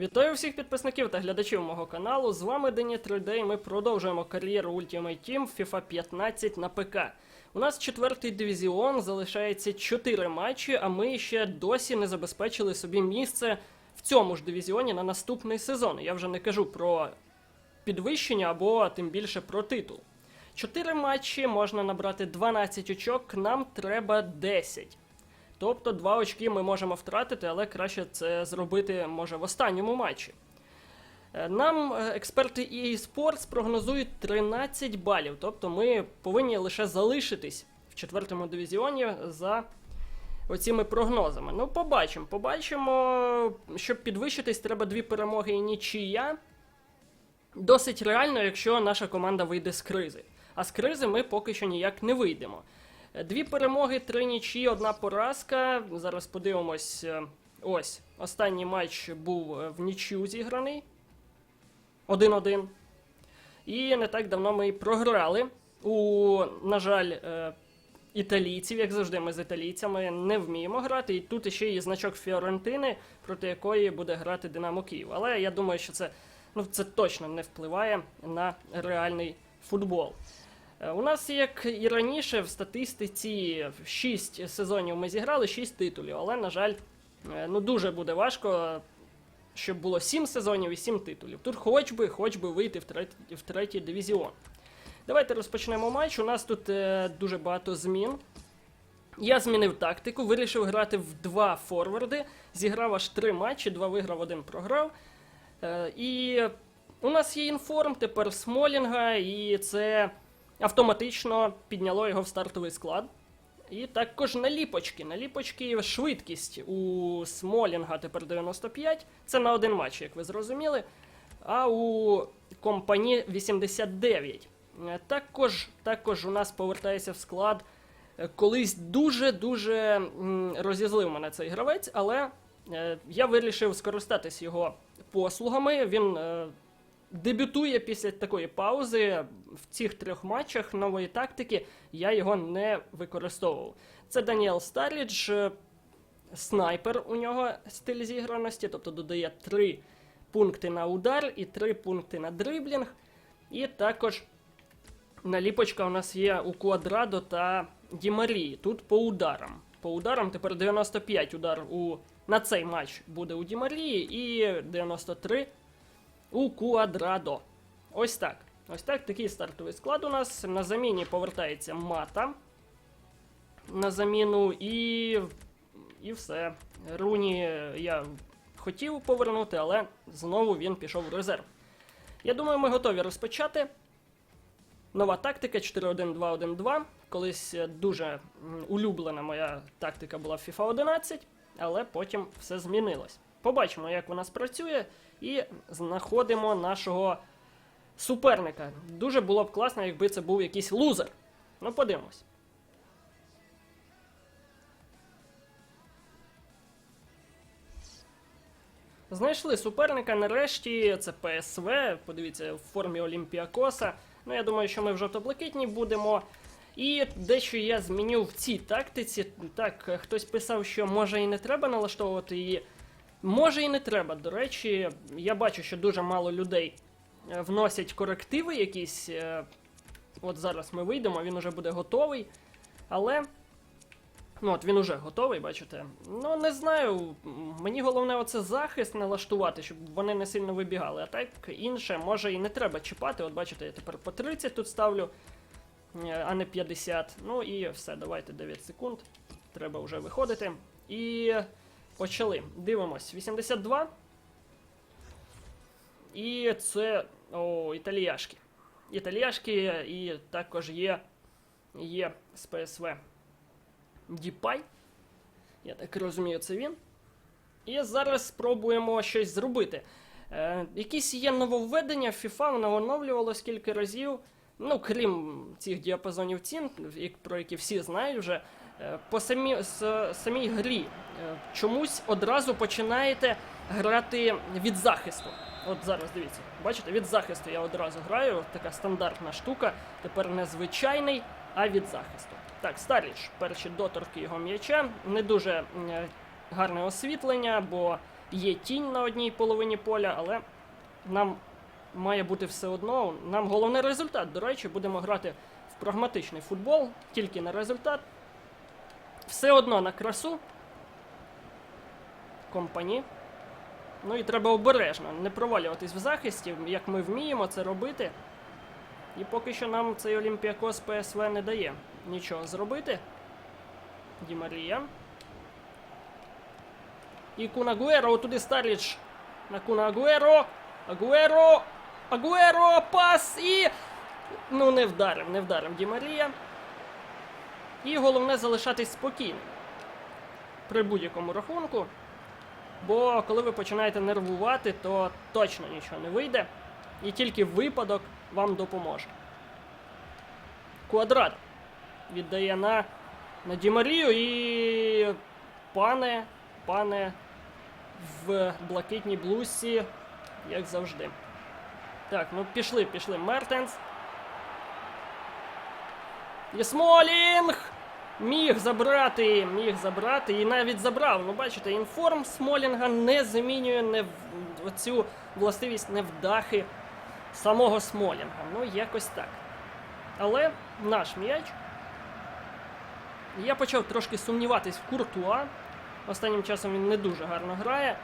Вітаю всіх підписників та глядачів мого каналу. З вами Дені 3D і ми продовжуємо кар'єру Ultimate Team в FIFA 15 на ПК. У нас четвертий дивізіон, залишається 4 матчі, а ми ще досі не забезпечили собі місце в цьому ж дивізіоні на наступний сезон. Я вже не кажу про підвищення або тим більше про титул. Чотири матчі можна набрати 12 очок, нам треба 10. Тобто 2 очки ми можемо втратити, але краще це зробити може в останньому матчі. Е, Нам е, експерти EA Sports прогнозують 13 балів, тобто ми повинні лише залишитись в четвертому дивізіоні за оціми прогнозами. Ну, побачимо. Побачимо, щоб підвищитись, треба дві перемоги і нічия. Досить реально, якщо наша команда вийде з кризи. А з кризи ми поки що ніяк не вийдемо. Дві перемоги, три нічі, одна поразка. Зараз подивимось. е, Ось, останній матч був е, в нічю зіграний. 1-1. І не так давно ми програли. У, на жаль, е, італійців, як завжди, ми з італійцями не вміємо грати. І тут ще є значок Фіорентини, проти якої буде грати Динамо Київ. Але я думаю, що це, ну, це точно не впливає на реальний футбол. Е, У нас, як і раніше, в статистиці 6 сезонів ми зіграли, 6 титулів, але, на жаль, е, ну дуже буде важко, щоб було 7 сезонів і 7 титулів. Тут хоч би, хоч би вийти в третій, в третій дивізіон. Давайте розпочнемо матч. У нас тут е, дуже багато змін. Я змінив тактику, вирішив грати в два форварди. Зіграв аж три матчі, два виграв, один програв. Е, і у нас є інформ тепер Смолінга, і це автоматично підняло його в стартовий склад. І також наліпочки. Наліпочки швидкість у Смолінга тепер 95. Це на один матч, як ви зрозуміли. А у компані 89. Е, Також, також у нас повертається в склад. е, Колись дуже-дуже розізлив мене цей гравець, але е, я вирішив скористатись його послугами. Він е, дебютує після такої паузи в цих трьох матчах нової тактики. Я його не використовував. Це Даніел Старідж, е, снайпер у нього стиль зіграності, тобто додає 3 пункти на удар і 3 пункти на дриблінг. І також наліпочка у нас є у Квадрадо та Дімарії. Тут по ударам. По ударам тепер 95 удар у, на цей матч буде у Дімарії і 93 у Куадрадо. Ось так. Ось так такий стартовий склад у нас. На заміні повертається мата. На заміну і. І все. Руні я хотів повернути, але знову він пішов в резерв. Я думаю, ми готові розпочати. Нова тактика 4-1-2-1-2. Колись дуже улюблена моя тактика була в FIFA 11, але потім все змінилось. Побачимо, як вона спрацює, і знаходимо нашого суперника. Дуже було б класно, якби це був якийсь лузер. Ну, подивимось. Знайшли суперника нарешті. Це ПСВ. Подивіться, в формі Олімпіакоса. Ну, я думаю, що ми в жовто-блакитній будемо. І дещо я зміню в цій тактиці. Так, хтось писав, що може і не треба налаштовувати її. Може і не треба. До речі, я бачу, що дуже мало людей е, вносять корективи якісь. е, От зараз ми вийдемо, він уже буде готовий. Але. Ну, от він уже готовий, бачите. Ну, не знаю. Мені головне оце захист налаштувати, щоб вони не сильно вибігали. А так інше, може і не треба чіпати. От бачите, я тепер по 30 тут ставлю, е, а не 50. Ну і все, давайте 9 секунд. Треба вже виходити. І почали. Дивимось. 82. І це. О, італіяшки. Італіяшки і також є, є з ПСВ. Діпай. Я так розумію, це він. І зараз спробуємо щось зробити. Е, якісь є нововведення, FIFA воно оновлювалось кілька разів. Ну, крім цих діапазонів цін, про які всі знають вже. По самі, с, самій грі е, чомусь одразу починаєте грати від захисту. От зараз дивіться, бачите, від захисту я одразу граю. Така стандартна штука. Тепер не звичайний, а від захисту. Так, Старіч, перші доторки його м'яча. Не дуже гарне освітлення, бо є тінь на одній половині поля, але нам має бути все одно. Нам головний результат. До речі, будемо грати в прагматичний футбол, тільки на результат. Все одно на красу. Компані. Ну і треба обережно, не провалюватись в захисті, як ми вміємо це робити. І поки що нам цей Олімпіакос ПСВ не дає нічого зробити. Ді Марія. І Кун Агуеро, туди Старліч. На Куна Агуеро. Агуеро. Пас і. Ну, не вдарив, не вдарив Ді Марія. І головне залишатись спокійним. При будь-якому рахунку. Бо коли ви починаєте нервувати, то точно нічого не вийде. І тільки випадок вам допоможе. Квадрат віддає на, на Дімарію і пане, пане в блакитній блузці, як завжди. Так, ну пішли, пішли. Мертенс. І Смолінг! Міг забрати, міг забрати і навіть забрав. Ну, бачите, інформ Смолінга не замінює не в оцю властивість невдахи самого Смолінга. Ну, якось так. Але наш м'яч. Я почав трошки сумніватись в Куртуа. Останнім часом він не дуже гарно грає.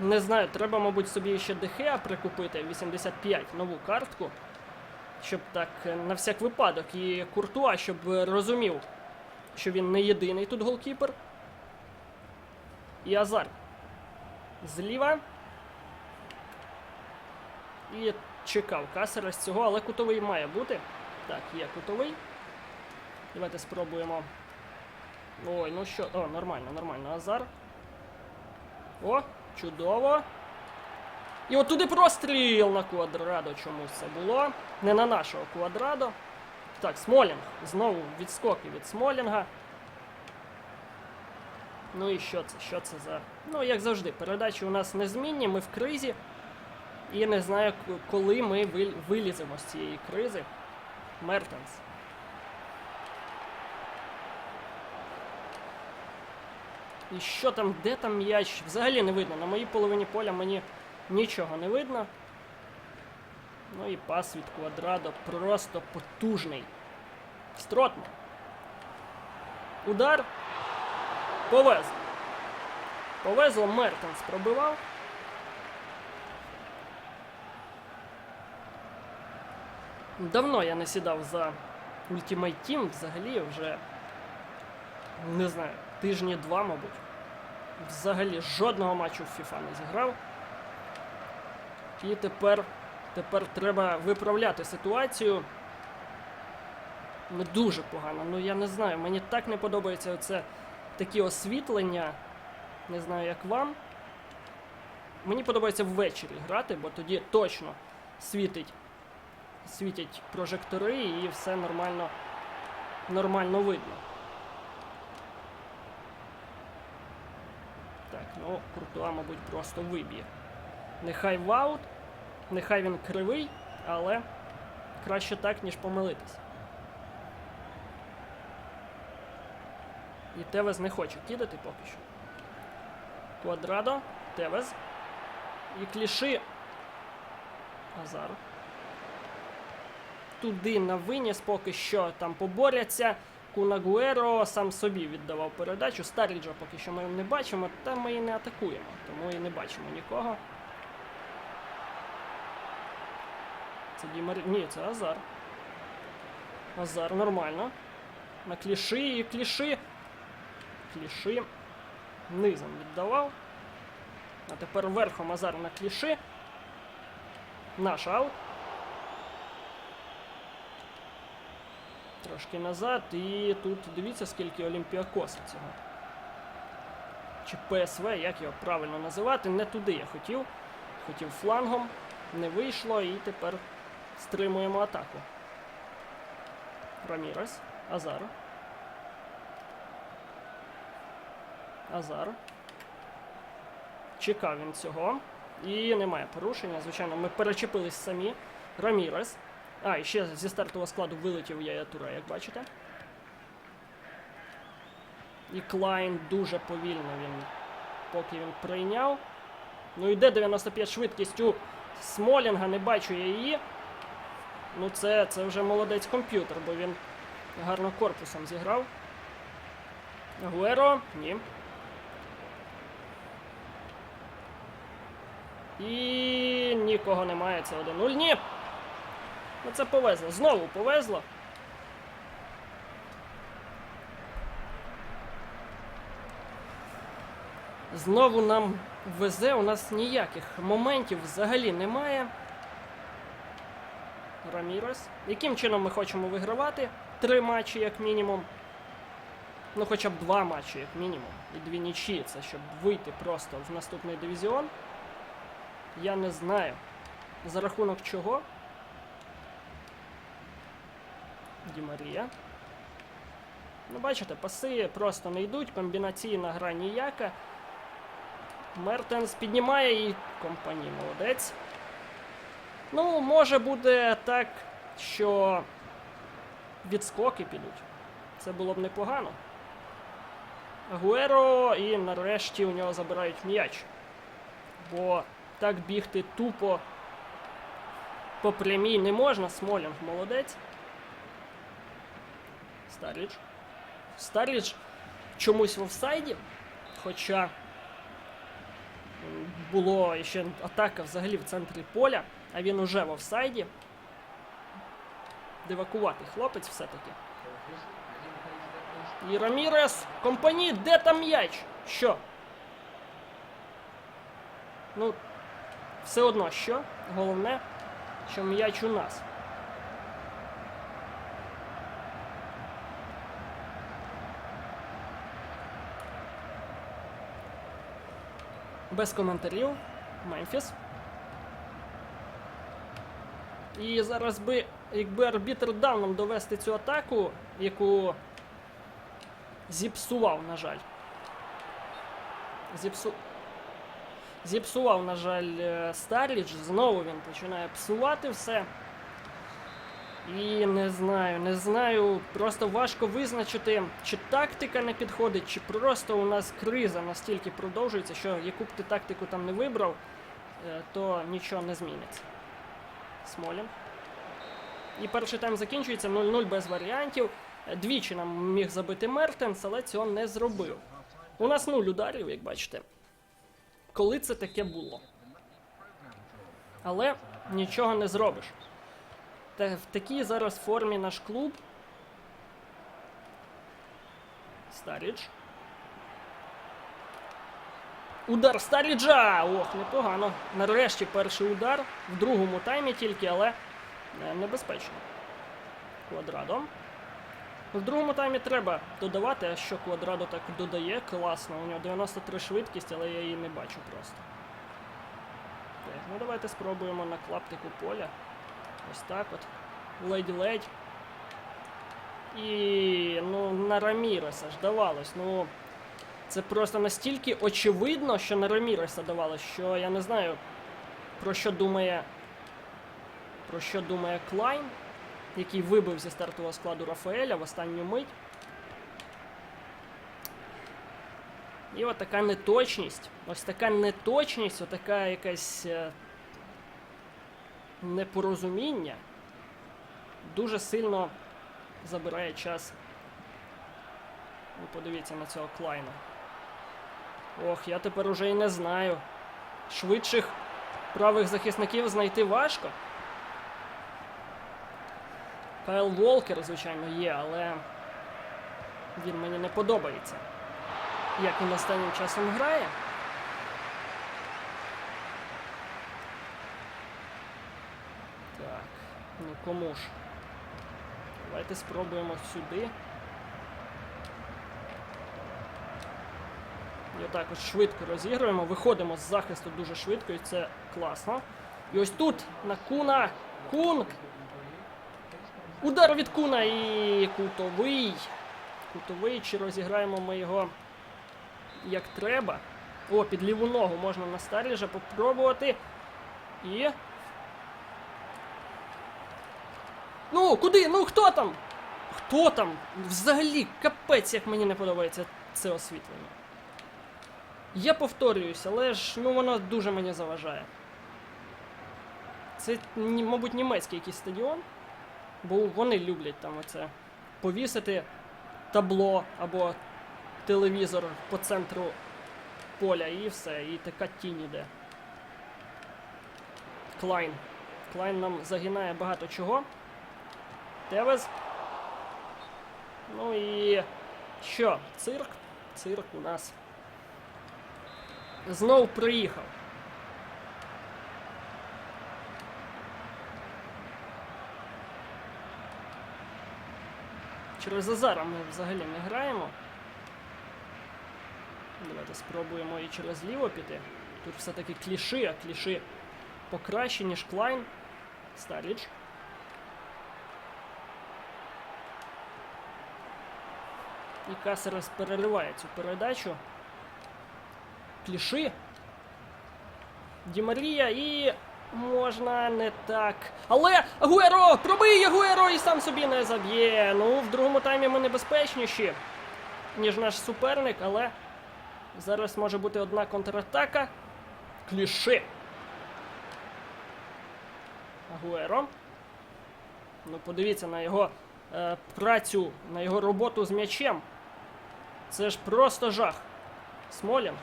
Не знаю, треба, мабуть, собі ще Дехеа прикупити 85 нову картку. Щоб так, е, на всяк випадок, і Куртуа, щоб е, розумів, що він не єдиний тут голкіпер. І Азар. Зліва. І чекав касера з цього, але кутовий має бути. Так, є кутовий. Давайте спробуємо. Ой, ну що. О, нормально, нормально. Азар. О, чудово. І от туди простріл на квадрадо чомусь це було. Не на нашого квадрадо. Так, Смолінг. Знову відскоки від Смолінга. Ну і що це? Що це за. Ну, як завжди, передачі у нас незмінні, ми в кризі. І не знаю, коли ми виліземо з цієї кризи. Мертенс. І що там, де там м'яч? Взагалі не видно. На моїй половині поля мені нічого не видно. Ну і пас від квадрадо просто потужний. Стротман. Удар. Повезло. Повезло, Мертенс пробивав. Давно я не сідав за Ultimate Team, взагалі вже не знаю, тижні два, мабуть. Взагалі жодного матчу в FIFA не зіграв. І тепер, тепер треба виправляти ситуацію. Ну дуже погано. Ну я не знаю, мені так не подобається оце такі освітлення. Не знаю, як вам. Мені подобається ввечері грати, бо тоді точно світить, світять прожектори і все нормально, нормально видно. Так, ну Куртуа, мабуть, просто виб'є. Нехай ваут, нехай він кривий, але краще так, ніж помилитись. І Тевес не хоче кидати поки що. Квадрадо, Тевес. І кліши. Азар. Туди на виніс поки що там поборяться. Кунагуеро сам собі віддавав передачу. Старліджа поки що ми не бачимо, та ми і не атакуємо, тому і не бачимо нікого. Це Дімар... Ні, це Азар. Азар нормально. На кліші кліші. Кліші. Низом віддавав. А тепер верхом Азар на кліші. Наш аут. Трошки назад, і тут дивіться, скільки Олімпіакоса цього. Чи ПСВ, як його правильно називати, не туди я хотів. Хотів флангом, не вийшло, і тепер стримуємо атаку. Рамірес, Азар. Азар. Чекав він цього. І немає порушення. Звичайно, ми перечепились самі. Рамірес. А, і ще зі стартового складу вилетів Яя Туре, як бачите. І Клайн дуже повільно він, поки він прийняв. Ну йде 95 швидкістю Смолінга, не бачу я її. Ну це, це вже молодець комп'ютер, бо він гарно корпусом зіграв. Гуеро, ні. І нікого немає, це 1-0. Ні. Ну це повезло. Знову повезло. Знову нам везе, у нас ніяких моментів взагалі немає. Рамірес. Яким чином ми хочемо вигравати? Три матчі, як мінімум. Ну, хоча б два матчі, як мінімум. І дві нічі. Це щоб вийти просто в наступний дивізіон. Я не знаю. За рахунок чого? Ді Марія. Ну, бачите, паси просто не йдуть, комбінаційна гра ніяка. Мертенс піднімає і компанії молодець. Ну, може буде так, що відскоки підуть. Це було б непогано. Агуеро і нарешті у нього забирають м'яч. Бо так бігти тупо по прямій не можна. Смолінг молодець. Старіч. Старіч чомусь в офсайді. Хоча було ще атака взагалі в центрі поля, а він уже в офсайді. Дивакуватий хлопець все-таки. І Рамірес, компанії, де там м'яч? Що? Ну, все одно що? Головне, що м'яч у нас. Без коментарів. Мемфіс. І зараз би, якби арбітр дав нам довести цю атаку, яку зіпсував, на жаль. Зіпсу... Зіпсував, на жаль, е, Старлідж. Знову він починає псувати все. І не знаю, не знаю. Просто важко визначити, чи тактика не підходить, чи просто у нас криза настільки продовжується, що яку б ти тактику там не вибрав, е, то нічого не зміниться. Смолін. І перший тайм закінчується 0-0 без варіантів. Двічі нам міг забити Мертенс, але цього не зробив. У нас нуль ударів, як бачите. Коли це таке було? Але нічого не зробиш. Та в такій зараз формі наш клуб. Старідж. Удар Старіджа! Ох, непогано. Нарешті перший удар. В другому таймі тільки, але небезпечно. Квадрадо. В другому таймі треба додавати, а що Квадрадо так додає, класно. У нього 93 швидкість, але я її не бачу просто. Так, ну давайте спробуємо на клаптику поля. Ось так от. Ледь-ледь. І ну, на Раміреса ж давалось. Ну, це просто настільки очевидно, що на Раміреса давалось, що я не знаю, про що думає. Про що думає Клайн, який вибив зі стартового складу Рафаеля в останню мить. І от така неточність. Ось така неточність, отака якась е, непорозуміння дуже сильно забирає час. Ви подивіться на цього Клайна. Ох, я тепер уже і не знаю. Швидших правих захисників знайти важко. Кайл Волкер, звичайно, є, але він мені не подобається. Як він останнім часом грає. Так, ну кому ж? Давайте спробуємо сюди. І отак от швидко розігруємо. Виходимо з захисту дуже швидко, і це класно. І ось тут на Куна. Кун. Удар від Куна і кутовий. Кутовий, чи розіграємо ми його як треба. О, під ліву ногу можна на Старліжа попробувати. І. Ну, куди? Ну хто там? Хто там? Взагалі, капець, як мені не подобається це освітлення. Я повторююсь, але ж ну воно дуже мені заважає. Це, мабуть, німецький якийсь стадіон, бо вони люблять там оце повісити табло або телевізор по центру поля і все, і така тінь іде. Клайн. Клайн нам загинає багато чого. Тевес. Ну і що? Цирк? Цирк у нас. Знов приїхав. Через Азара ми взагалі не граємо. Давайте спробуємо і через ліво піти. Тут все-таки кліші, а кліші покраще, ніж Клайн. Старіч. І Касерес перериває цю передачу. Кліши. Дімарія і. Можна не так. Але Агуеро! Пробий Агуеро і сам собі не заб'є. Ну, в другому таймі ми небезпечніші, ніж наш суперник, але зараз може бути одна контратака. Кліши. Агуеро. Ну, подивіться на його е, працю, на його роботу з м'ячем. Це ж просто жах. Смолін.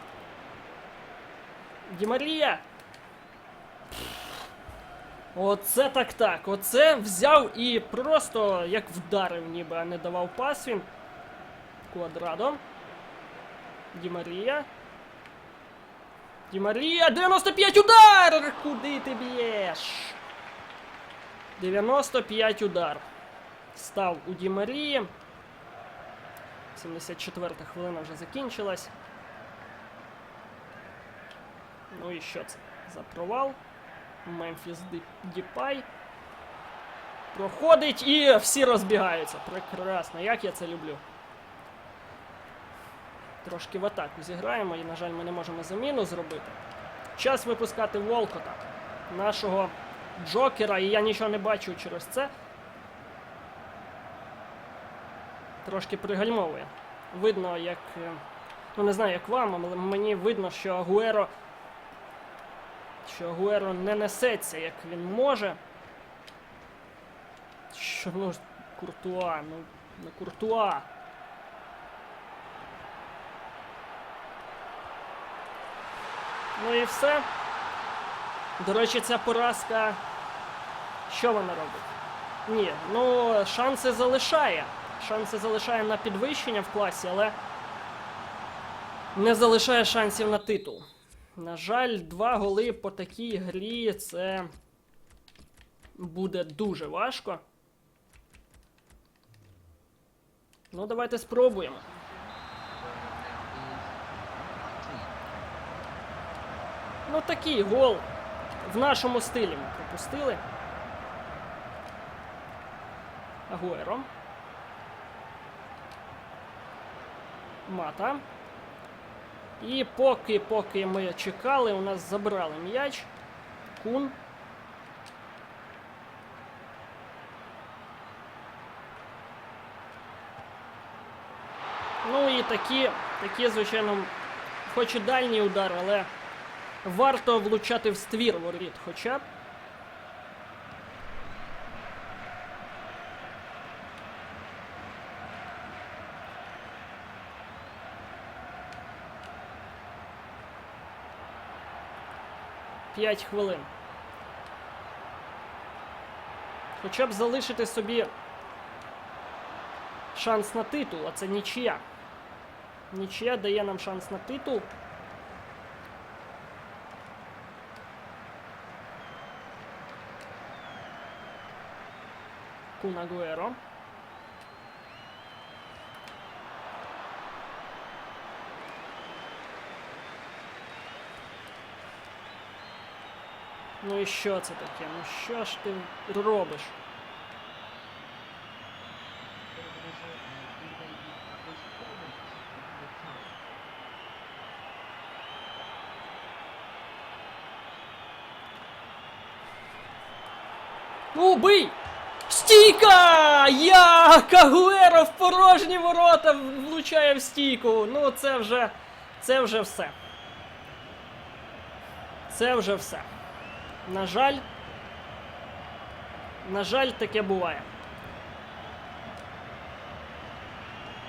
Дімарія. Оце так так. Оце взяв і просто як вдарив, ніби, а не давав пас він. Квадрадо. Дімарія. Дімарія! 95 удар! Куди ти б'єш? 95 удар. Став у Дімарії. 74 хвилина вже закінчилась. Ну і що це? За провал. Мемфіс Ді- Діпай. Проходить і всі розбігаються. Прекрасно, як я це люблю. Трошки в атаку зіграємо, і, на жаль, ми не можемо заміну зробити. Час випускати Волкота, нашого Джокера, і я нічого не бачу через це. Трошки пригальмовує. Видно, як. е, Ну, не знаю, як вам, але мені видно, що Агуеро що Агуеро не несеться, як він може. Що ну Куртуа, ну не Куртуа. Ну і все. До речі, ця поразка. Що вона робить? Ні, ну шанси залишає. Шанси залишає на підвищення в класі, але не залишає шансів на титул. На жаль, два голи по такій грі це буде дуже важко. Ну, давайте спробуємо. Ну, такий гол в нашому стилі ми пропустили. Агуеро. Мата. І поки поки ми чекали, у нас забрали м'яч. Кун. Ну і такі, такі, звичайно, хоч і дальній удар, але варто влучати в ствір воріт хоча б. П'ять хвилин. Хоча б залишити собі шанс на титул, а це нічия. Нічия дає нам шанс на титул. Кунагуеро. Ну і що це таке? Ну що ж ти робиш? Ну, бий! Стійка! Як Агуеро в порожні ворота влучає в стійку. Ну, це вже. Це вже все. це вже все. На жаль, на жаль, таке буває.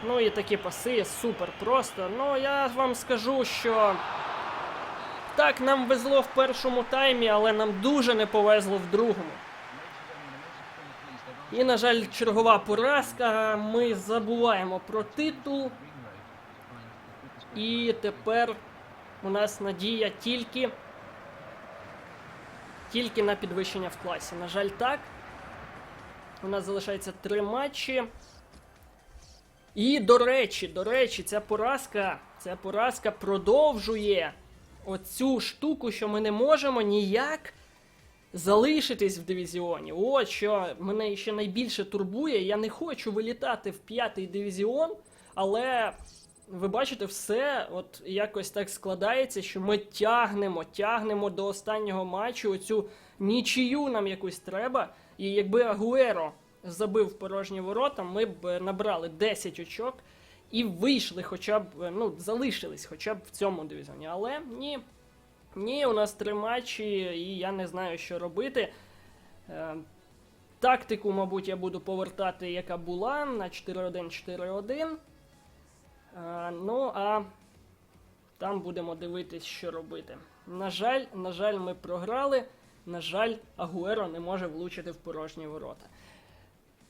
Ну і такі паси супер просто. Ну, я вам скажу, що так, нам везло в першому таймі, але нам дуже не повезло в другому. І, на жаль, чергова поразка. Ми забуваємо про титул. І тепер у нас надія тільки. Тільки на підвищення в класі. На жаль, так. У нас залишається три матчі. І до речі, до речі, ця поразка, ця поразка продовжує оцю штуку, що ми не можемо ніяк залишитись в дивізіоні. От що мене ще найбільше турбує. Я не хочу вилітати в п'ятий дивізіон, але ви бачите, все от якось так складається, що ми тягнемо, тягнемо до останнього матчу. Оцю нічию нам якусь треба. І якби Агуеро забив порожні ворота, ми б набрали 10 очок і вийшли, хоча б ну, залишились хоча б в цьому дивізіоні. Але ні. Ні, у нас три матчі, і я не знаю, що робити. Е, тактику, мабуть, я буду повертати, яка була на 4-1-4-1. Е, ну, а там будемо дивитись, що робити. На жаль, на жаль, ми програли. На жаль, Агуеро не може влучити в порожні ворота.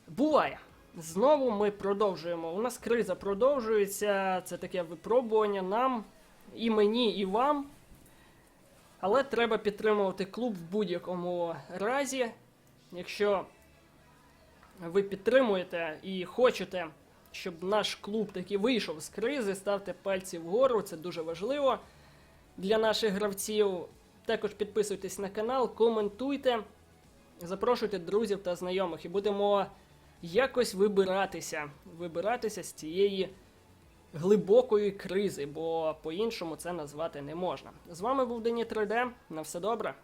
Буває. Знову ми продовжуємо. У нас криза продовжується. Це таке випробування нам, і мені, і вам. Але треба підтримувати клуб в будь-якому разі. Якщо ви підтримуєте і хочете, щоб наш клуб таки вийшов з кризи, ставте пальці вгору, це дуже важливо для наших гравців. Також підписуйтесь на канал, коментуйте, запрошуйте друзів та знайомих і будемо якось вибиратися, вибиратися з цієї глибокої кризи, бо по-іншому це назвати не можна. З вами був Дені 3D. На все добре.